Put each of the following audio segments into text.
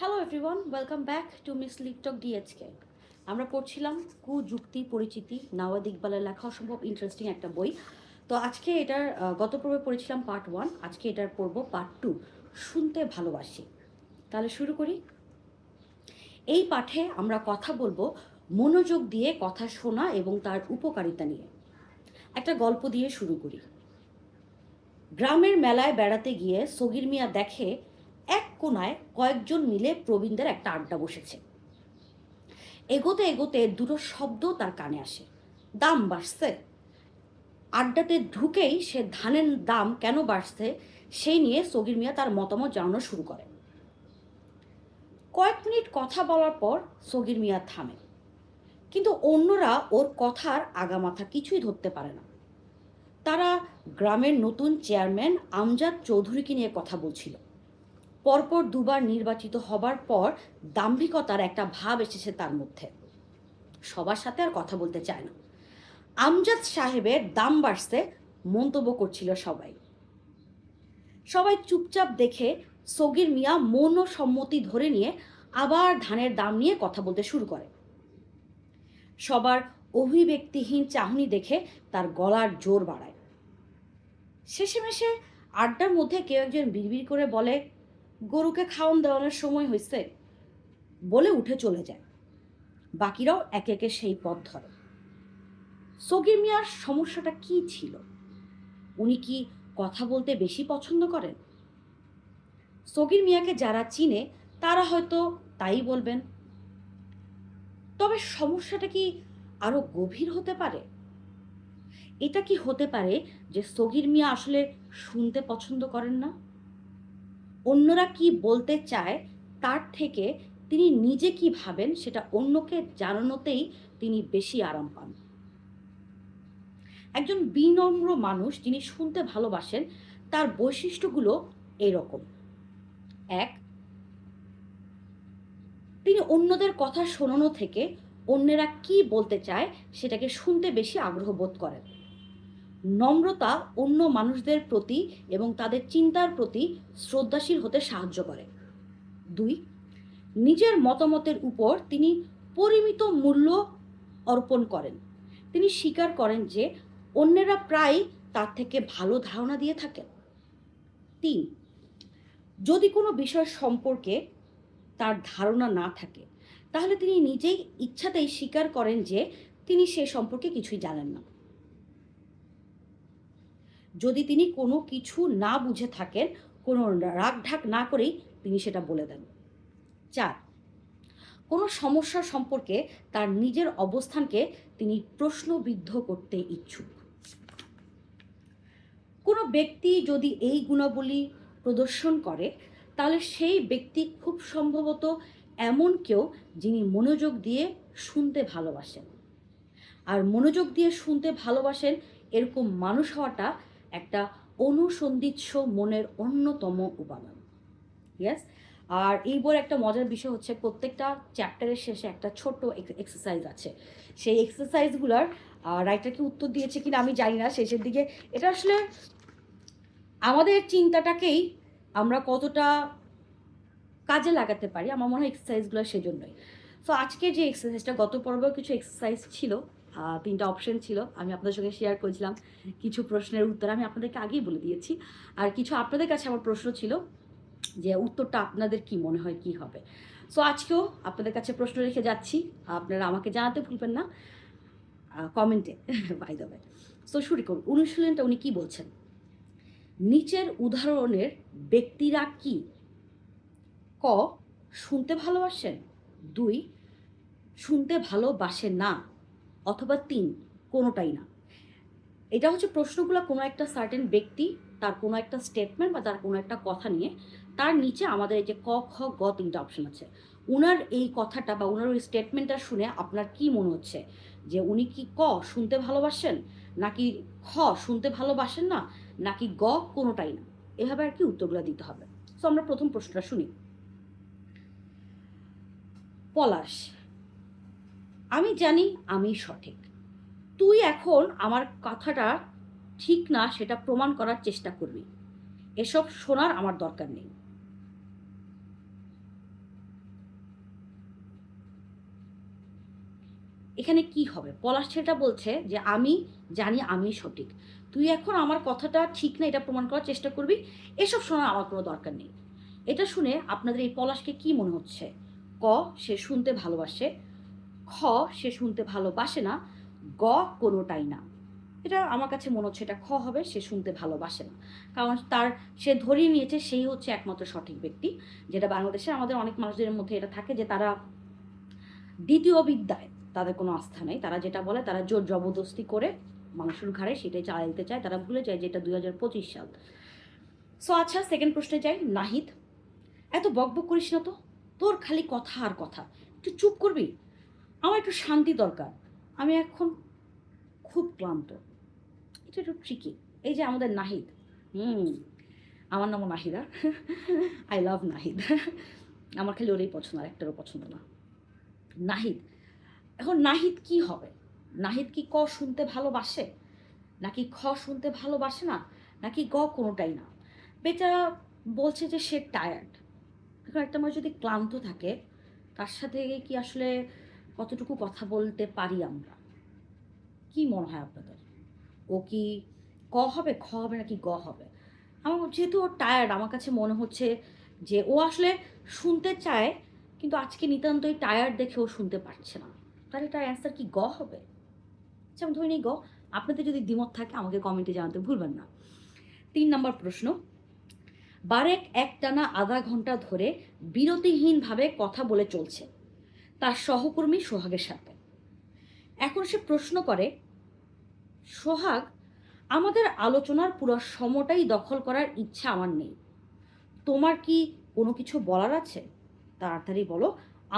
Hello everyone welcome back to miss লিপটক ডিএচকে আমরা পড়ছিলাম কুযুক্তি পরিচিতি নওয়াদ ইকবালের লেখা অসম্ভব ইন্টারেস্টিং একটা বই। তো আজকে এটার গত পর্বে পড়েছিলাম পার্ট ওয়ান আজকে এটার পড়ব পার্ট টু শুনতে ভালোবাসি। তাহলে শুরু করি। এই পাঠে আমরা কথা বলব মনোযোগ দিয়ে কথা শোনা এবং তার উপকারিতা নিয়ে। একটা গল্প দিয়ে শুরু করি। গ্রামের মেলায় বেড়াতে গিয়ে সগির মিয়া দেখে এক কোনায় কয়েকজন মিলে প্রবীণদের একটা আড্ডা বসেছে। এগোতে এগোতে দুটো শব্দ তার কানে আসে। দাম বাড়ছে। আড্ডাতে ঢুকেই সে ধানের দাম কেন বাড়ছে সেই নিয়ে সগির মিয়া তার মতামত জানানো শুরু করে কয়েক মিনিট কথা বলার পর সগির মিয়া থামে। কিন্তু অন্যরা ওর কথার আগামাথা কিছুই ধরতে পারে না। তারা গ্রামের নতুন চেয়ারম্যান আমজাদ চৌধুরীকে নিয়ে কথা বলছিল। পরপর দুবার নির্বাচিত হবার পর দাম্ভিকতার একটা ভাব এসেছে তার মধ্যে। সবার সাথে আর কথা বলতে চায় না। আমজাদ সাহেবের দাম বাড়ছে মন্তব্য করছিল সবাই। সবাই চুপচাপ দেখে সগির মিয়া মন ও সম্মতি ধরে নিয়ে আবার ধানের দাম নিয়ে কথা বলতে শুরু করে। সবার অভিব্যক্তিহীন চাহনি দেখে তার গলার জোর বাড়ায়। শেষেমেশে আড্ডার মধ্যে কেউ একজন বিড়বিড় করে বলে গরুকে খাওয়ান দেওয়ানোর সময় হয়েছে বলে উঠে চলে যায়। বাকিরাও একে একে সেই পথ ধরে। সগির মিয়ার সমস্যাটা কি ছিল? উনি কি কথা বলতে বেশি পছন্দ করেন? সগির মিয়াকে যারা চিনে, তারা হয়তো তাই বলবেন। তবে সমস্যাটা কি আরও গভীর হতে পারে? এটা কি হতে পারে যে সগির মিয়া আসলে শুনতে পছন্দ করেন না? অন্যরা কি বলতে চায় তার থেকে তিনি নিজে কি ভাবেন সেটা অন্যকে জানানোতেই তিনি বেশি আরাম পান। একজন বিনম্র মানুষ যিনি শুনতে ভালোবাসেন, তার বৈশিষ্ট্যগুলো এরকম। এক, তিনি অন্যদের কথা শোনানো থেকে অন্যেরা কি বলতে চায় সেটাকে শুনতে বেশি আগ্রহ বোধ করেন। নম্রতা অন্য মানুষদের প্রতি এবং তাদের চিন্তার প্রতি শ্রদ্ধাশীল হতে সাহায্য করে। দুই, নিজের মতামতের উপর তিনি পরিমিত মূল্য অর্পণ করেন। তিনি স্বীকার করেন যে, অন্যেরা প্রায় তার থেকে ভালো ধারণা দিয়ে থাকেন। তিন, যদি কোনো বিষয় সম্পর্কে তার ধারণা না থাকে, তাহলে তিনি নিজেই ইচ্ছাতেই স্বীকার করেন যে, তিনি সে সম্পর্কে কিছুই জানেন না। যদি তিনি কোনো কিছু না বুঝে থাকেন, কোনো রাগ ঢাক না করেই তিনি সেটা বলে দেন। চার, কোনো সমস্যা সম্পর্কে তার নিজের অবস্থানকে তিনি প্রশ্নবিদ্ধ করতে ইচ্ছুক। কোনো ব্যক্তি যদি এই গুণাবলী প্রদর্শন করে, তাহলে সেই ব্যক্তি খুব সম্ভবত এমন কেউ যিনি মনোযোগ দিয়ে শুনতে ভালোবাসেন। আর মনোযোগ দিয়ে শুনতে ভালোবাসেন, এরকম মানুষ হওয়াটা একটা অনুসন্ধিৎস মনের অন্যতম উপাদান। ইয়াস আর এই বইয়ের একটা মজার বিষয় হচ্ছে প্রত্যেকটা চ্যাপ্টারের শেষে একটা ছোট্ট এক্সারসাইজ আছে। সেই এক্সারসাইজগুলোর রাইটারকে উত্তর দিয়েছে কিনা আমি জানি না, শেষের দিকে। এটা আসলে আমাদের চিন্তাটাকেই আমরা কতটা কাজে লাগাতে পারি, আমার মনে হয় এক্সারসাইজগুলো সেজন্যই। সো আজকে যে এক্সারসাইজটা গত পর্বেও কিছু এক্সারসাইজ ছিল। তিনটা অপশন ছিল। আমি আপনাদের সঙ্গে শেয়ার করেছিলাম। কিছু প্রশ্নের উত্তর আমি আপনাদেরকে আগেই বলে দিয়েছি। আর কিছু আপনাদের কাছে আমার প্রশ্ন ছিল যে উত্তরটা আপনাদের কি মনে হয় কি হবে? সো আজকেও আপনাদের কাছে প্রশ্ন রেখে যাচ্ছি। আপনারা আমাকে জানাতে ভুলবেন না। কমেন্টে বাই দেবে সো শুরু করুন। অনুশীলনটা উনি কি বলছেন? নিচের উদাহরণের ব্যক্তিরা কি? ক, শুনতে ভালোবাসেন। দুই, শুনতে ভালোবাসে না। অথবা তিন, কোনোটাই না। এটা হচ্ছে প্রশ্নগুলো কোনো একটা সার্টেন ব্যক্তি, তার কোনো একটা স্টেটমেন্ট বা তার কোনো একটা কথা নিয়ে তার নিচে আমাদের এই যে ক, খ, গ তিনটা অপশন আছে। ওনার এই কথাটা বা ওনার ওই স্টেটমেন্টটা শুনে আপনার কি মনে হচ্ছে? যে উনি কি ক শুনতে ভালোবাসেন? নাকি খ শুনতে ভালোবাসেন না? নাকি গ কোনোটাই না? এভাবে আর কি উত্তরগুলো দিতে হবে। সো আমরা প্রথম প্রশ্নটা শুনি। পলাশ আমি জানি আমি সঠিক। তুই এখন আমার কথাটা ঠিক না সেটা প্রমাণ করার চেষ্টা করবি। এসব শোনার আমার দরকার নেই। এখানে কি হবে? পলাশ সেটা বলছে যে, আমি জানি আমি সঠিক। তুই এখন আমার কথাটা ঠিক না এটা প্রমাণ করার চেষ্টা করবি, এসব শোনার আমার কোনো দরকার নেই। এটা শুনে আপনাদের এই পলাশকে কি মনে হচ্ছে? ক, সে শুনতে ভালোবাসে খ সে শুনতে ভালোবাসে না, গ কোনোটাই না। এটা আমার কাছে মনে হচ্ছে এটা খ হবে, সে শুনতে ভালোবাসে না। কারণ তার, সে ধরিয়ে নিয়েছে সেই হচ্ছে একমাত্র সঠিক ব্যক্তি, যেটা বাংলাদেশে আমাদের অনেক মানুষদের মধ্যে এটা থাকে যে তারা দ্বিতীয় বিদ্যায় তাদের কোনো আস্থা নেই। তারা যেটা বলে তারা জোর জবরদস্তি করে মানুষের ঘাড়ে সেটাই চালাই দিতে চায়। তারা ভুলে যায় যে এটা দুই হাজার পঁচিশ সাল। সো আচ্ছা সেকেন্ড প্রশ্নে যাই, নাহিদ। এত বকবক করিস না তো? তোর খালি কথা আর কথা। একটু চুপ করবি? আমার একটু শান্তি দরকার। আমি এখন খুব ক্লান্ত। এটা একটু ট্রিকি এই যে আমাদের নাহিদ। হুম, আমার নামও নাহিদা। I love Nahid. আমার খালি ওরই পছন্দ, আর একটারও পছন্দ না। নাহিদ। এখন নাহিদ কি হবে? নাহিদ কি ক শুনতে ভালোবাসে? নাকি খ শুনতে ভালোবাসে না? নাকি গ কোনোটাই না? বেচারা বলছে যে সে টায়ার্ড এখন একটা মানুষ যদি ক্লান্ত থাকে, তার সাথে কি আসলে কতটুকু কথা বলতে পারি আমরা? কি মনে হয় আপনাদের? ও কি ক হবে, খ হবে নাকি গ হবে? আমার যেহেতু ও টায়ার্ড আমার কাছে মনে হচ্ছে যে ও আসলে শুনতে চায়, কিন্তু আজকে নিতান্তই টায়ার্ড দেখে ও শুনতে পারছে না। তাহলে তার অ্যান্সার কি গ হবে? আচ্ছা আমি ধরে নিই গ। আপনাদের যদি দ্বিমত থাকে, আমাকে কমেন্টে জানাতে ভুলবেন না। তিন নম্বর প্রশ্ন। বারেক একটানা আধা ঘণ্টা ধরে বিরতিহীনভাবে কথা বলে চলছে। তার সহকর্মী সোহাগের সাথে। এখন সে প্রশ্ন করে, সোহাগ, আমাদের আলোচনার পুরো সময়টাই দখল করার ইচ্ছা আমার নেই। তোমার কি কোনো কিছু বলার আছে? তাড়াতাড়ি বলো,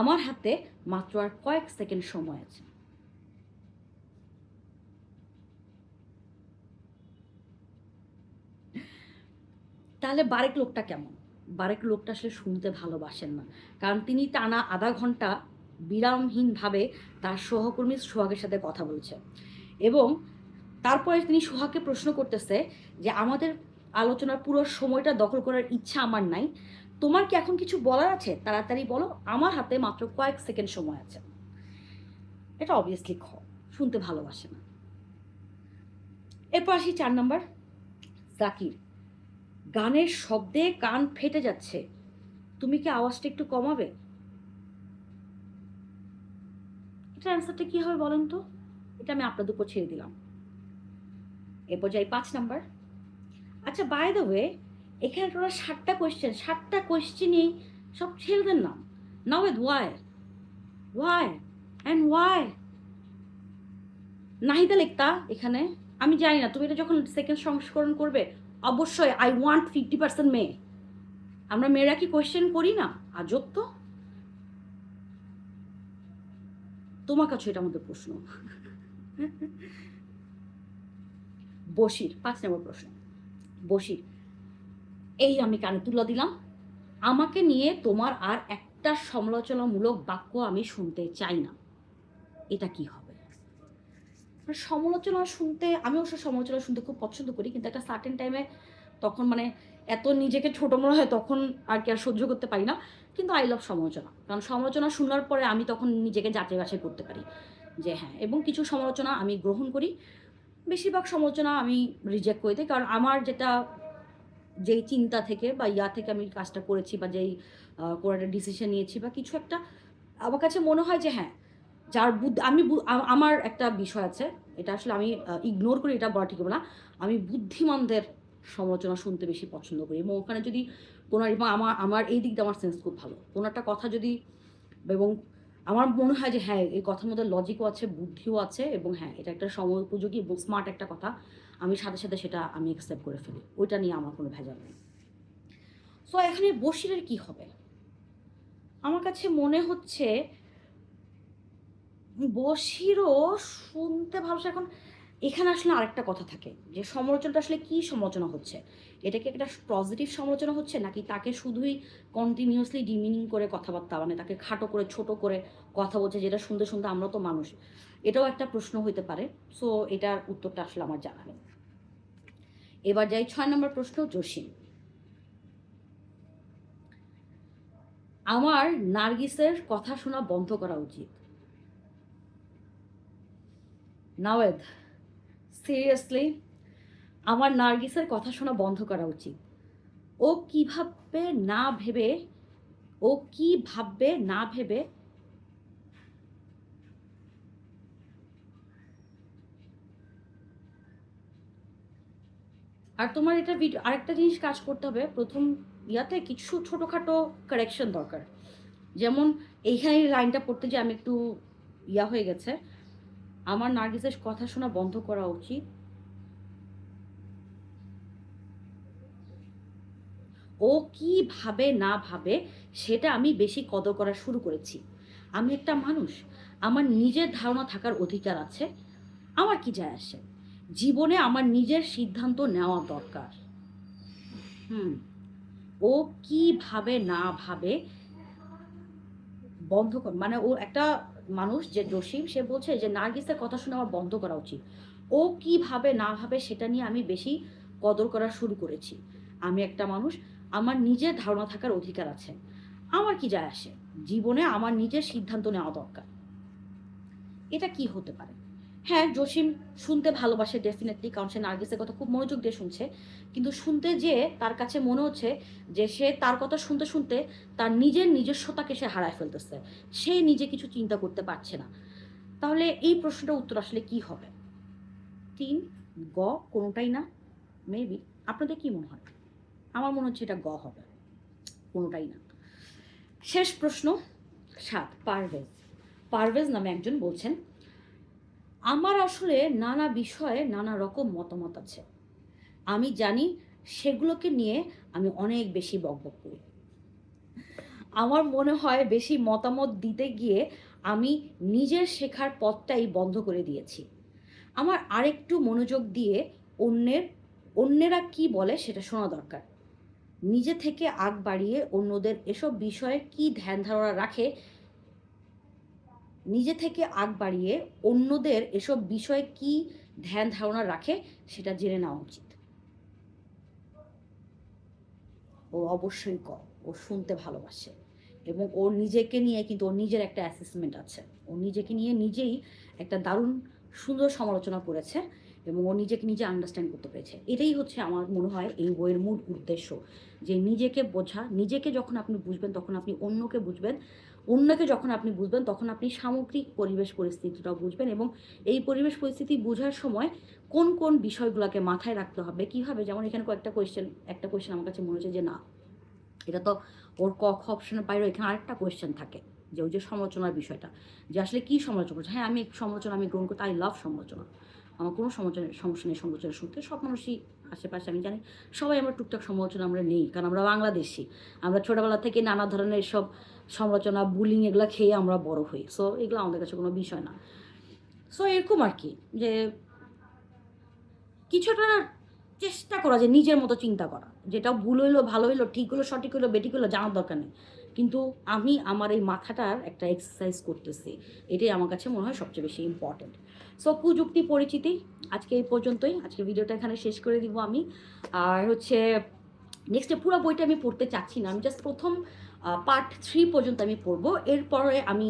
আমার হাতে মাত্র আর কয়েক সেকেন্ড সময় আছে। তাহলে বারেক লোকটা কেমন? বারেক লোকটা আসলে শুনতে ভালোবাসেন না, কারণ তিনি টানা আধা ঘণ্টা বিরামহীনভাবে তার সহকর্মী সোহাগের সাথে কথা বলছে। এবং তারপরে তিনি সোহাগকে প্রশ্ন করতেছে যে, আমাদের আলোচনার পুরো সময়টা দখল করার ইচ্ছা আমার নাই। তোমার কি এখন কিছু বলার আছে? তাড়াতাড়ি বলো, আমার হাতে মাত্র কয়েক সেকেন্ড সময় আছে। এটা অবভিয়াসলি খ, শুনতে ভালোবাসে না। এরপর আসি চার নম্বর, জাকির। গানের শব্দে কান ফেটে যাচ্ছে। তুমি কি আওয়াজটা একটু কমাবে? এটার অ্যান্সারটা কি হবে বলেন তো? এটা আমি আপনাদের উপর ছেড়ে দিলাম। এরপর যাই পাঁচ নাম্বার। আচ্ছা বাই দ্য ওয়ে এখানে তোরা ষাটটা কোয়েশ্চেন ষাটটা কোয়েশ্চেনই সব ছেলেদের নাম now with Y Y and Y Nahida লিখতা এখানে। আমি জানি না, তুমি এটা যখন সেকেন্ড সংস্করণ করবে, অবশ্যই আই ওয়ান্ট ফিফটি পার্সেন্ট মেয়ে। আমরা মেয়েরা কি কোয়েশ্চেন করি না? আজব তো। তোমার কাছে এটা আমাদের প্রশ্ন। বসির পাঁচ নম্বর প্রশ্ন। বসির এই আমি কানে তুলে দিলাম। আমাকে নিয়ে তোমার আর একটা সমালোচনামূলক বাক্য আমি শুনতে চাই না। এটা কি হবে? মানে সমালোচনা শুনতে, আমি অবশ্য সমালোচনা শুনতে খুব পছন্দ করি, কিন্তু একটা সার্টেন টাইমে তখন মানে এত নিজেকে ছোটো মনে হয় তখন আর কি আর সহ্য করতে পারি না। কিন্তু আই লাভ সমালোচনা। কারণ সমালোচনা শোনার পরে আমি তখন নিজেকে যাচাই বাছাই করতে পারি যে হ্যাঁ এবং কিছু সমালোচনা আমি গ্রহণ করি। বেশিরভাগ সমালোচনা আমি রিজেক্ট করে দিই। কারণ আমার যেটা যেই চিন্তা থেকে বা ইয়া থেকে আমি কাজটা করেছি বা যেই কোনো একটা ডিসিশন নিয়েছি বা কিছু একটা, আমার কাছে মনে হয় যে হ্যাঁ যার বুদ্ধি, আমি আমার একটা বিষয় আছে। এটা আসলে আমি ইগনোর করি, এটা বলা ঠিক না। আমি বুদ্ধিমানদের সমালোচনা শুনতে বেশি পছন্দ করি এবং ওখানে যদি কোনো এবং আমার আমার এই দিক দিয়ে আমার সেন্স খুব ভালো। কোনো একটা কথা যদি এবং আমার মনে হয় যে হ্যাঁ এই কথার মধ্যে লজিকও আছে, বুদ্ধিও আছে এবং হ্যাঁ এটা একটা সময় উপযোগী এবং স্মার্ট একটা কথা। আমি সাথে সাথে সেটা আমি অ্যাকসেপ্ট করে ফেলি। ওইটা নিয়ে আমার কোনো ভেজাল নেই। সো এখানে বসিরের কি হবে? আমার কাছে মনে হচ্ছে বসিরও শুনতে ভালো। এখন এখানে আসলে আরেকটা কথা থাকে, যে সমালোচনাটা আসলে কি সমালোচনা হচ্ছে? এটা কি একটা পজিটিভ সমালোচনা হচ্ছে, নাকি তাকে শুধুই কন্টিনিউয়াসলি ডিমিনিং করে কথাবার্তা মানে তাকে খাটো করে, ছোট করে কথা বলছে, যেটা শুনতে শুনতে আমরা তো মানুষ? এটাও একটা প্রশ্ন হইতে পারে। সো এটার উত্তরটা আসলে আমার জানা নেই। এবার যাই ছয় নম্বর প্রশ্ন, জসিম। আমার নার্গিসের কথা শোনা বন্ধ করা উচিত। নাওয়েদ সিরিয়াসলি আমার নার্গিসের কথা শোনা বন্ধ করা উচিত। ও কীভাবে না ভেবে, ও কি ভাববে না ভেবে, আর তোমার এটা ভিডিও আরেকটা জিনিস কাজ করতে হবে, প্রথম ইয়াতে কিছু ছোটোখাটো কারেকশন দরকার। যেমন এইখানে এই লাইনটা পড়তে যে আমি একটু ইয়া হয়ে গেছে আমার নার্গিসের কথা শোনা বন্ধ করা উচিত। ও কি ভাবে না ভাবে সেটা আমি বেশি কদর করা শুরু করেছি। আমি একটা মানুষ, আমার নিজের ধারণা থাকার অধিকার আছে, আমার কি যায় আসে? জীবনে আমার নিজের সিদ্ধান্ত নেওয়া দরকার। হুম, ও কি ভাবে না ভাবে বন্ধ কর মানে ও একটা মানুষ যে জসিম, সে বলছে যে, নার্গিসের কথা শুনে আমার বন্ধ করা উচিত। ও কি ভাবে না ভাবে সেটা নিয়ে আমি বেশি কদর করা শুরু করেছি। আমি একটা মানুষ, আমার নিজের ধারণা থাকার অধিকার আছে। আমার কি যায় আসে? জীবনে আমার নিজের সিদ্ধান্ত নেওয়া দরকার। এটা কি হতে পারে? হ্যাঁ জসিম শুনতে ভালোবাসে ডেফিনেটলি কারণ সে নার্গিসের কথা খুব মনোযোগ দিয়ে শুনছে। কিন্তু শুনতে যে তার কাছে মনে হচ্ছে যে সে তার কথা শুনতে শুনতে তার নিজের নিজস্বতাকে সে হারায় ফেলতেছে। সে নিজে কিছু চিন্তা করতে পারছে না। তাহলে এই প্রশ্নটার উত্তর আসলে কি হবে? তিন, গ কোনোটাই না? মেবি আপনাদের কি মনে হয়? আমার মনে হচ্ছে এটা গ হবে। কোনোটাই না। শেষ প্রশ্ন সাত, পারভেজ। পারভেজ নামে একজন বলছেন আমার আসলে নানা বিষয়ে নানা রকম মতামত আছে। আমি জানি সেগুলোকে নিয়ে আমি অনেক বেশি বকবক করি। আমার মনে হয় বেশি মতামত দিতে গিয়ে আমি নিজের শেখার পথটাই বন্ধ করে দিয়েছি। আমার আরেকটু মনোযোগ দিয়ে অন্যের, অন্যেরা কি বলে সেটা শোনা দরকার। নিজে থেকে আগ বাড়িয়ে অন্যদের এসব বিষয়ে কি ধ্যান ধারণা রাখে নিজে থেকে আগ বাড়িয়ে অন্যদের এসব বিষয়ে কি ধ্যান ধারণা রাখে সেটা জেনে নেওয়া উচিত। ও অবশ্যই কর ও শুনতে ভালোবাসে এবং ওর নিজেকে নিয়ে কিন্তু ওর নিজের একটা অ্যাসেসমেন্ট আছে। ও নিজেকে নিয়ে নিজেই একটা দারুণ সুন্দর সমালোচনা করেছে এবং ও নিজেকে নিজে আন্ডারস্ট্যান্ড করতে পেরেছে। এটাই হচ্ছে আমার মনে হয় এই বইয়ের মূল উদ্দেশ্য, যে নিজেকে বোঝা, নিজেকে যখন আপনি বুঝবেন তখন আপনি অন্যকে বুঝবেন অন্যকে যখন আপনি বুঝবেন, তখন আপনি সামগ্রিক পরিবেশ পরিস্থিতিটাও বুঝবেন এবং এই পরিবেশ পরিস্থিতি বোঝার সময় কোন কোন বিষয়গুলোকে মাথায় রাখতে হবে? কীভাবে? যেমন এখানে কয়েকটা কোয়েশ্চেন একটা কোয়েশ্চেন আমার কাছে মনে হচ্ছে যে না, এটা তো ওর ক, খ অপশনের এখানে আরেকটা কোয়েশ্চেন থাকে, যে ওই যে সমালোচনার বিষয়টা, যে আসলে কী সমালোচনা করছে? হ্যাঁ আমি সমালোচনা আমি গ্রহণ করতে আই লাভ সমালোচনা। আমার কোনো সমালোচনা, সমস্যা নেই সমালোচনা শুনতে। সব মানুষই আশেপাশে, আমি জানি। সবাই আমরা টুকটাক সমালোচনা আমরা নেই, কারণ আমরা বাংলাদেশি। আমরা ছোটোবেলা থেকে নানা ধরনের সব সমালোচনা বুলিং এগুলো খেয়ে আমরা বড় হই। সো এগুলো আমাদের কাছে কোনো বিষয় না। সো এরকম আর কি, যে কিছুটা চেষ্টা করা, যে নিজের মতো চিন্তা করা। যেটা ভুল হইল, ভালো হইল, ঠিক হলো সঠিক হইল, বেঠিক হইল, জানার দরকার নেই। কিন্তু আমি আমার এই মাথাটার একটা এক্সারসাইজ করতেছি। এটাই আমার কাছে মনে হয় সবচেয়ে বেশি ইম্পর্টেন্ট সো কুযুক্তি পরিচিতি, আজকে এই পর্যন্তই। আজকে ভিডিওটা এখানে শেষ করে দিব আমি। আর হচ্ছে নেক্সটে পুরো বইটা আমি পড়তে চাচ্ছি না। আমি জাস্ট প্রথম পার্ট থ্রি পর্যন্ত আমি পড়ব। এরপরে আমি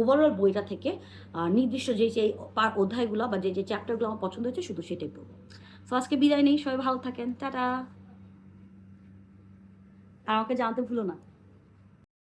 ওভারঅল বইটা থেকে নির্দিষ্ট যে যে অধ্যায়গুলো বা যে যে চ্যাপ্টারগুলো আমার পছন্দ হয়েছে, শুধু সেটাই পড়ব। সো আজকে বিদায় নেই। সবাই ভালো থাকেন। টাটা। আর আমাকে জানতে ভুলো না।